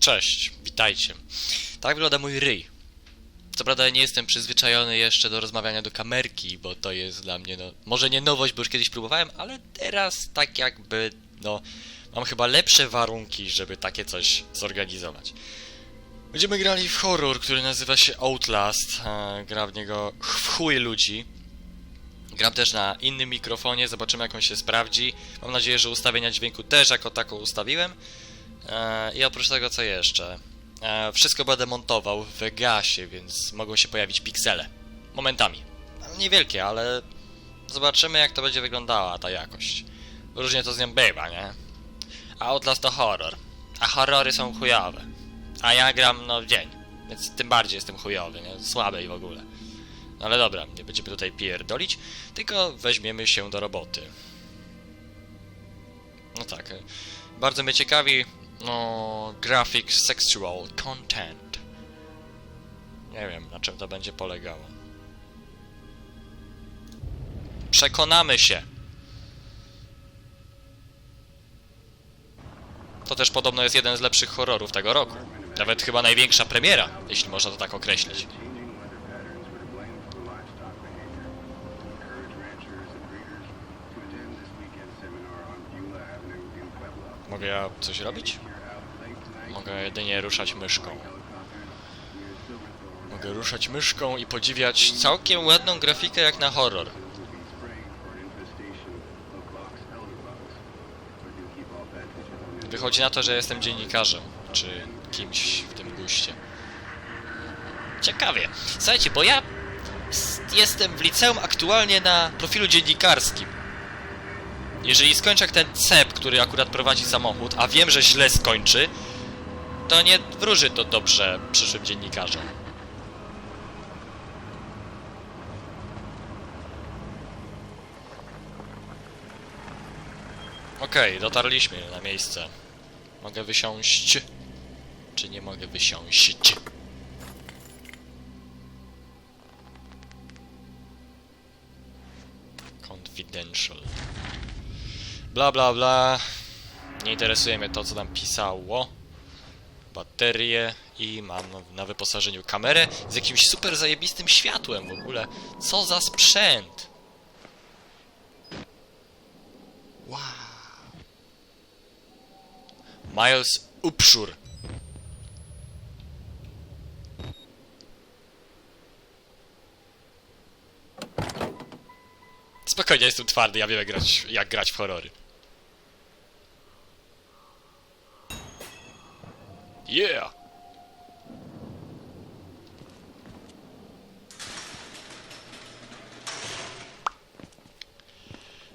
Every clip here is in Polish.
Cześć, witajcie. Tak wygląda mój ryj. Co prawda nie jestem przyzwyczajony jeszcze do rozmawiania do kamerki, bo to jest dla mnie, no, może nie nowość, bo już kiedyś próbowałem, ale teraz tak jakby, no, mam chyba lepsze warunki, żeby takie coś zorganizować. Będziemy grali w horror, który nazywa się Outlast. E, gra w niego w chuj ludzi. Gram też na innym mikrofonie, zobaczymy jak on się sprawdzi. Mam nadzieję, że ustawienia dźwięku też jako taką ustawiłem. E, I oprócz tego co jeszcze? E, wszystko będę montował w Vegasie, więc mogą się pojawić piksele. Momentami. Niewielkie, ale zobaczymy jak to będzie wyglądała ta jakość. Różnie to z nią bywa, nie? Outlast to horror. A horrory są chujowe. A ja gram no w dzień, więc tym bardziej jestem chujowy, nie? Słaby i w ogóle. No ale dobra, nie będziemy tutaj pierdolić, tylko weźmiemy się do roboty. No tak, bardzo mnie ciekawi, no, graphic sexual content. Nie wiem, na czym to będzie polegało. Przekonamy się. To też podobno jest jeden z lepszych horrorów tego roku. Nawet chyba największa premiera, jeśli można to tak określić. Mogę ja coś robić? Mogę jedynie ruszać myszką. Mogę ruszać myszką i podziwiać całkiem ładną grafikę jak na horror. Wychodzi na to, że jestem dziennikarzem, czy kimś w tym guście. Ciekawie. Słuchajcie, bo ja jestem w liceum aktualnie na profilu dziennikarskim. Jeżeli skończę jak ten cep, który akurat prowadzi samochód, a wiem, że źle skończy, to nie wróży to dobrze przyszłym dziennikarzom. Okej, dotarliśmy na miejsce. Mogę wysiąść? Czy nie mogę wysiąść? Confidential. Bla bla bla. Nie interesuje mnie to, co tam pisało. Baterie i mam na wyposażeniu kamerę z jakimś super zajebistym światłem w ogóle. Co za sprzęt! Wow. Miles Upshur. Spokojnie, jestem twardy, ja wiem jak grać, jak grać w horrory. Yeah!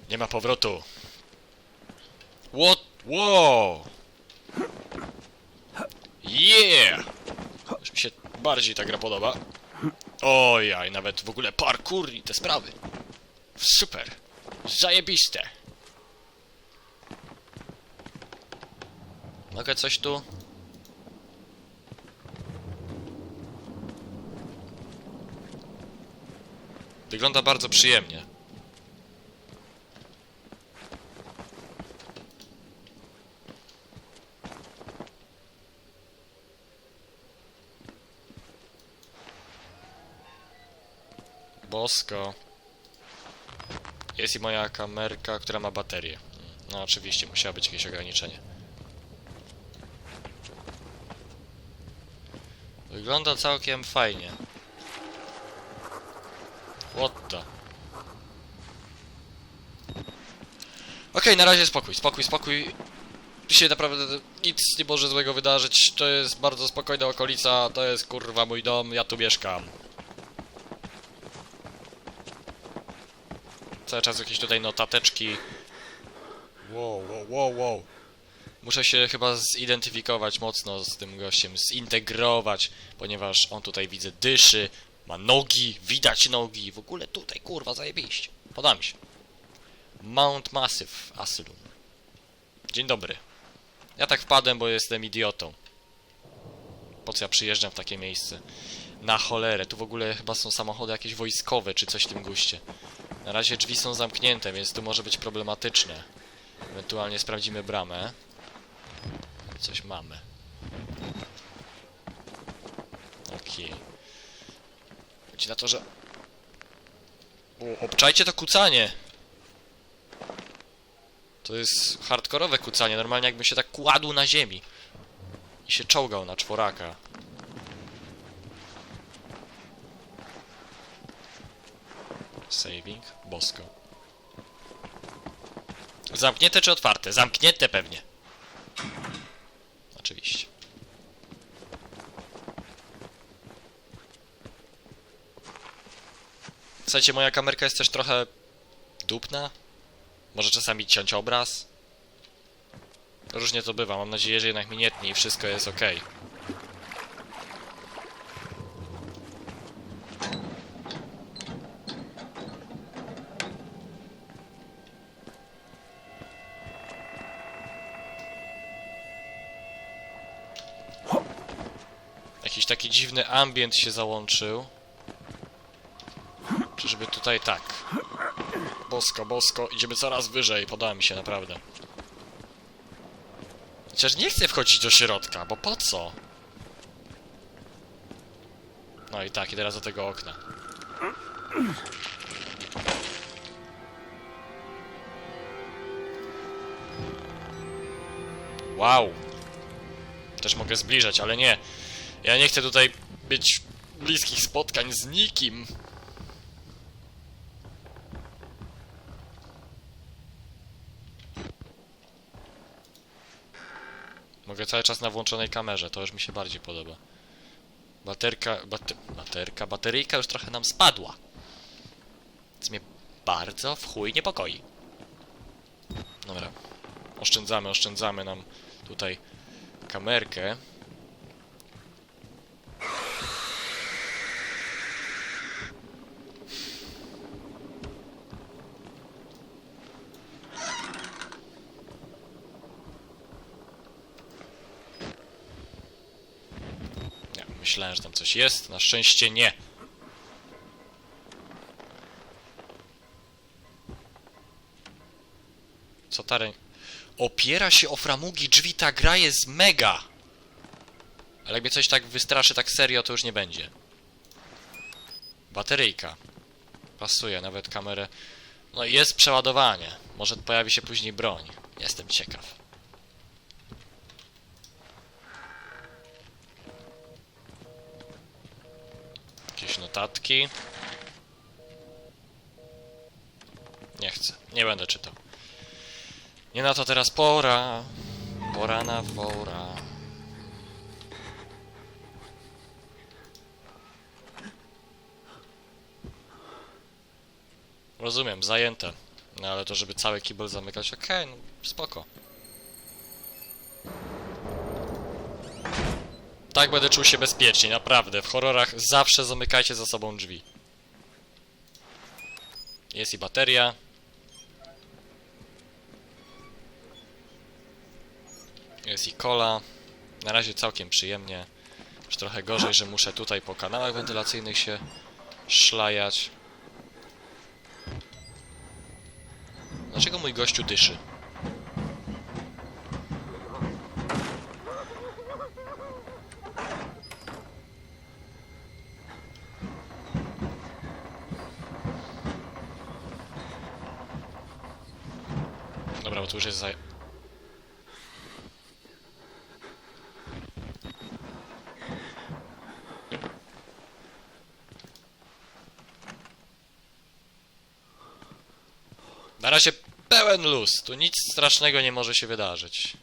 Nie ma powrotu. What? Wow! Yeah! Już mi się bardziej ta gra podoba. Ojaj, nawet w ogóle parkour i te sprawy. Super. Zajebiste. Mogę coś tu? Wygląda bardzo przyjemnie. Bosko. Jest i moja kamerka, która ma baterię. No oczywiście, musiało być jakieś ograniczenie. Wygląda całkiem fajnie. What the? Okej, na razie spokój, spokój, spokój. Się naprawdę nic nie może złego wydarzyć. To jest bardzo spokojna okolica, to jest kurwa mój dom, ja tu mieszkam. Cały czas jakieś tutaj notateczki. Wow, wow, wow, wow. Muszę się chyba zidentyfikować mocno z tym gościem, zintegrować, ponieważ on tutaj widzę dyszy, ma nogi, widać nogi, w ogóle tutaj kurwa zajebiście. Podam się. Mount Massive Asylum. Dzień dobry. Ja tak wpadłem, bo jestem idiotą. Po co ja przyjeżdżam w takie miejsce? Na cholerę, tu w ogóle chyba są samochody jakieś wojskowe, czy coś w tym guście. Na razie drzwi są zamknięte, więc tu może być problematyczne. Ewentualnie sprawdzimy bramę. Coś mamy. Okej. Chodzi na to, że... O, obczajcie to kucanie! To jest hardkorowe kucanie, normalnie jakby się tak kładł na ziemi. I się czołgał na czworaka. Saving, bosko. Zamknięte czy otwarte? Zamknięte pewnie. Oczywiście. Słuchajcie, moja kamerka jest też trochę dupna. Może czasami ciąć obraz. Różnie to bywa. Mam nadzieję, że jednak mi nie tnie i wszystko jest ok. Jakiś taki dziwny ambient się załączył. Czyżby tutaj tak. Bosko, bosko, idziemy coraz wyżej, podoba mi się naprawdę. Chociaż nie chcę wchodzić do środka, bo po co? No i tak, i teraz do tego okna. Wow! Też mogę zbliżać, ale nie. Ja nie chcę tutaj być bliskich spotkań z nikim. Cały czas na włączonej kamerze, to już mi się bardziej podoba. Baterka, bate, baterka, bateryjka już trochę nam spadła. Co mnie bardzo w chuj niepokoi. Dobra. Oszczędzamy, oszczędzamy nam tutaj kamerkę. Nie, myślałem, że tam coś jest. Na szczęście nie. Co ta rę... Opiera się o framugi drzwi, ta gra jest mega! Ale jak mnie coś tak wystraszy tak serio, to już nie będzie. Bateryjka. Pasuje, nawet kamerę... No jest przeładowanie. Może pojawi się później broń. Jestem ciekaw. Notatki. Nie chcę. Nie będę czytał. Nie na to teraz pora. Pora na wora. Rozumiem, zajęte. No ale to, żeby cały kibel zamykać, okej, no spoko. Tak będę czuł się bezpiecznie, naprawdę. W horrorach zawsze zamykajcie za sobą drzwi. Jest i bateria. Jest i kola. Na razie całkiem przyjemnie. Już trochę gorzej, że muszę tutaj po kanałach wentylacyjnych się szlajać. Dlaczego mój gościu dyszy? Dobra, bo tu już jest za... Na razie pełen luz. Tu nic strasznego nie może się wydarzyć.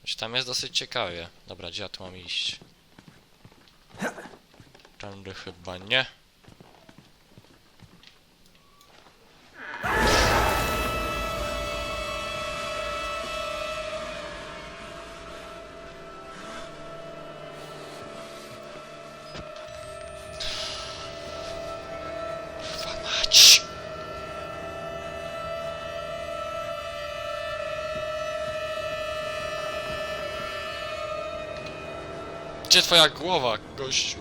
Choć tam jest dosyć ciekawie. Dobra, gdzie ja tu mam iść? Tędy chyba nie. Gdzie twoja głowa, gościu?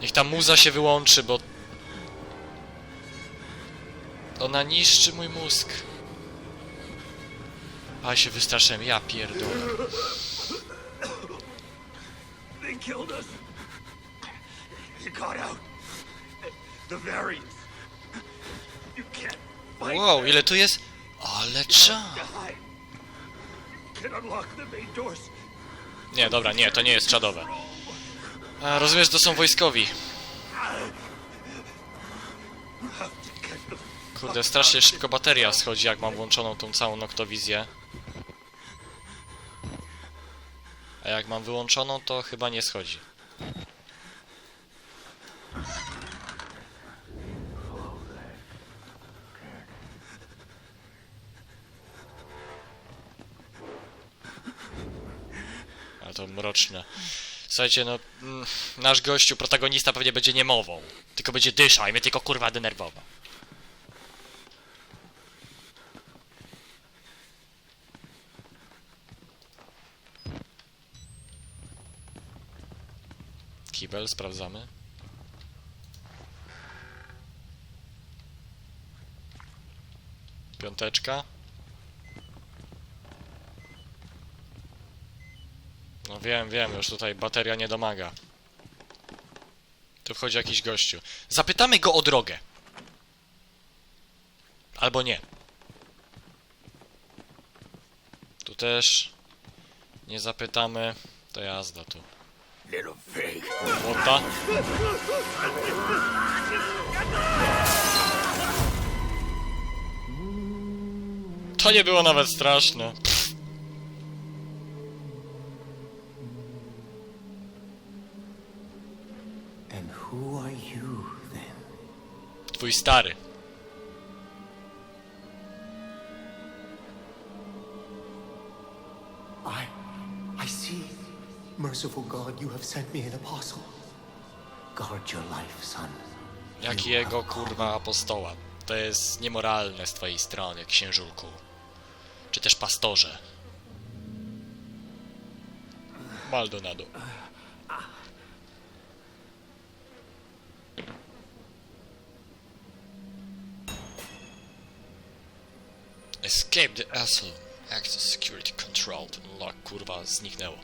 Niech ta muza się wyłączy, bo... Ona niszczy mój mózg. A się wystraszyłem, ja pierdolę. They killed us. You got out. The variants. You can't Wow, ile tu jest? Ale czas. Nie, dobra, nie, to nie jest czadowe. A, rozumiesz, to są wojskowi. Kurde, strasznie szybko bateria schodzi, jak mam włączoną tą całą noktowizję. A jak mam wyłączoną, to chyba nie schodzi. To mroczne. Słuchajcie, no, mm, nasz gościu, protagonista pewnie będzie niemową. Tylko będzie dyszał i mnie tylko kurwa denerwował. Kibel, sprawdzamy. Piąteczka. No wiem, wiem, już tutaj bateria nie domaga. Tu wchodzi jakiś gościu. Zapytamy go o drogę. Albo nie. Tu też nie zapytamy. To jazda tu. Młota. To nie było nawet straszne. Who are you then? Twój stary. I. I see. Merciful God, you have sent me an apostle. Guard your life, son. Jakiego kurwa apostoła? To jest niemoralne z twojej strony, księżulku. Czy też pastorze. Maldonado. Escape the asshole. Access security controlled. Lock kurwa zniknęło.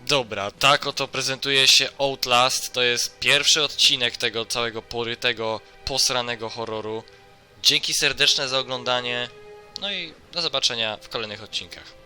Dobra, tak oto prezentuje się Outlast. To jest pierwszy odcinek tego całego porytego, posranego horroru. Dzięki serdeczne za oglądanie. No i do zobaczenia w kolejnych odcinkach.